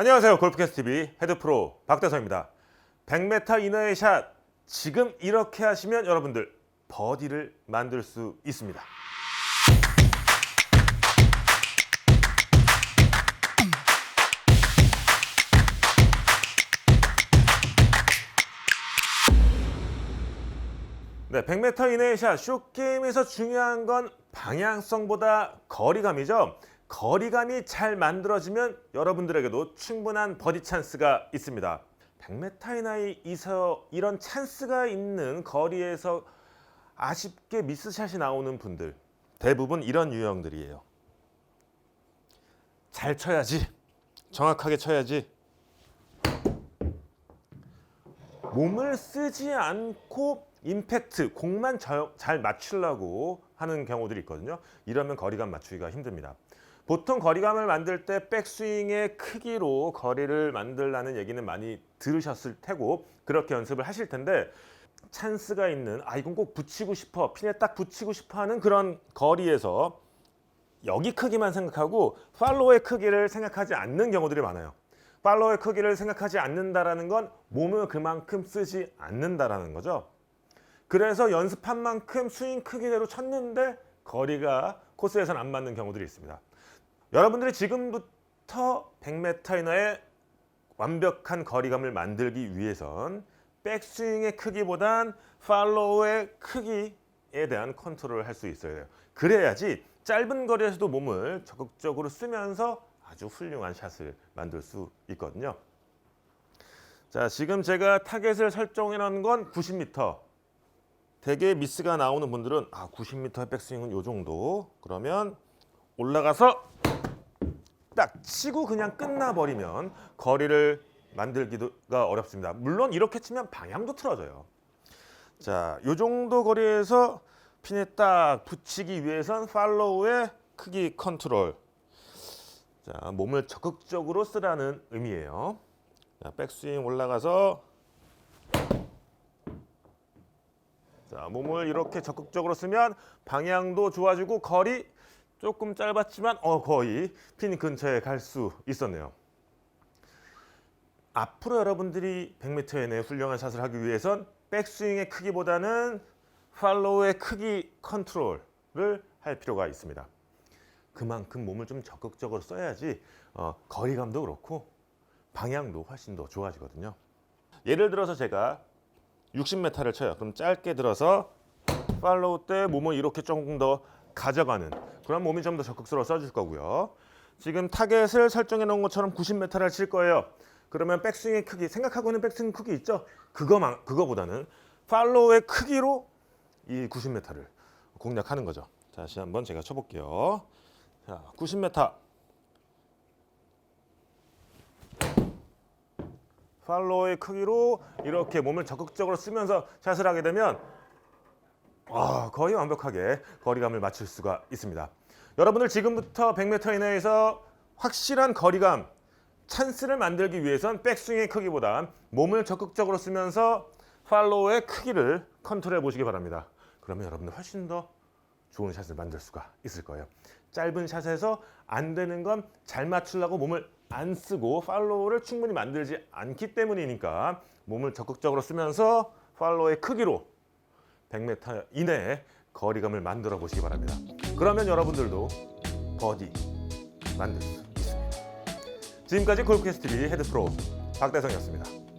안녕하세요. 골프캐스트 TV 헤드프로 박대성입니다. 100m 이내의 샷 지금 이렇게 하시면 여러분들 버디를 만들 수 있습니다. 네, 100m 이내의 샷 쇼게임에서 중요한 건 방향성보다 거리감이죠. 거리감이 잘 만들어지면 여러분들에게도 충분한 버디 찬스가 있습니다. 100m 이내에서 이런 찬스가 있는 거리에서 아쉽게 미스샷이 나오는 분들 대부분 이런 유형들이에요. 잘 쳐야지. 정확하게 쳐야지. 몸을 쓰지 않고 임팩트, 공만 저- 잘 맞추려고 하는 경우들이 있거든요. 이러면 거리감 맞추기가 힘듭니다. 보통 거리감을 만들 때 백스윙의 크기로 거리를 만들라는 얘기는 많이 들으셨을 테고 그렇게 연습을 하실 텐데 찬스가 있는 아 이건 꼭 붙이고 싶어 핀에 딱 붙이고 싶어 하는 그런 거리에서 여기 크기만 생각하고 팔로우의 크기를 생각하지 않는 경우들이 많아요. 팔로우의 크기를 생각하지 않는다라는 건 몸을 그만큼 쓰지 않는다라는 거죠. 그래서 연습한 만큼 스윙 크기대로 쳤는데 거리가 코스에선 안 맞는 경우들이 있습니다. 여러분들이 지금부터 100m 이내의 완벽한 거리감을 만들기 위해선 백스윙의 크기보단 팔로우의 크기에 대한 컨트롤을 할 수 있어야 돼요. 그래야지 짧은 거리에서도 몸을 적극적으로 쓰면서 아주 훌륭한 샷을 만들 수 있거든요. 자, 지금 제가 타겟을 설정해 놓은 건 90m. 대개 미스가 나오는 분들은 아, 90m 백스윙은 요 정도. 그러면 올라가서 딱 치고 그냥 끝나버리면 거리를 만들기가 어렵습니다. 물론 이렇게 치면 방향도 틀어져요. 자, 요 정도 거리에서 핀에 딱 붙이기 위해선 팔로우의 크기 컨트롤. 자, 몸을 적극적으로 쓰라는 의미예요. 자, 백스윙 올라가서 자, 몸을 이렇게 적극적으로 쓰면 방향도 좋아지고 거리 조금 짧았지만 어 거의 핀 근처에 갈 수 있었네요. 앞으로 여러분들이 100m 이내 훌륭한 샷을 하기 위해선 백스윙의 크기보다는 팔로우의 크기 컨트롤을 할 필요가 있습니다. 그만큼 몸을 좀 적극적으로 써야지 어, 거리감도 그렇고 방향도 훨씬 더 좋아지거든요. 예를 들어서 제가 60m를 쳐요. 그럼 짧게 들어서 팔로우 때 몸을 이렇게 조금 더 가져가는 그런 몸이 좀 더 적극적으로 써줄 거고요. 지금 타겟을 설정해 놓은 것처럼 90m를 칠 거예요. 그러면 백스윙의 크기 생각하고 있는 백스윙 크기 있죠? 그거만 그거보다는 팔로우의 크기로 이 90m를 공략하는 거죠. 다시 한번 제가 쳐볼게요. 자, 90m. 팔로우의 크기로 이렇게 몸을 적극적으로 쓰면서 샷을 하게 되면 아, 거의 완벽하게 거리감을 맞출 수가 있습니다. 여러분들 지금부터 100m 이내에서 확실한 거리감, 찬스를 만들기 위해선 백스윙의 크기보다 몸을 적극적으로 쓰면서 팔로우의 크기를 컨트롤해 보시기 바랍니다. 그러면 여러분들 훨씬 더 좋은 샷을 만들 수가 있을 거예요. 짧은 샷에서 안 되는 건 잘 맞추려고 몸을 안 쓰고 팔로우를 충분히 만들지 않기 때문이니까 몸을 적극적으로 쓰면서 팔로우의 크기로 100m 이내에 거리감을 만들어 보시기 바랍니다. 그러면 여러분들도 버디 만들 수 있습니다. 지금까지 골프캐스트 TV 헤드프로 박대성이었습니다.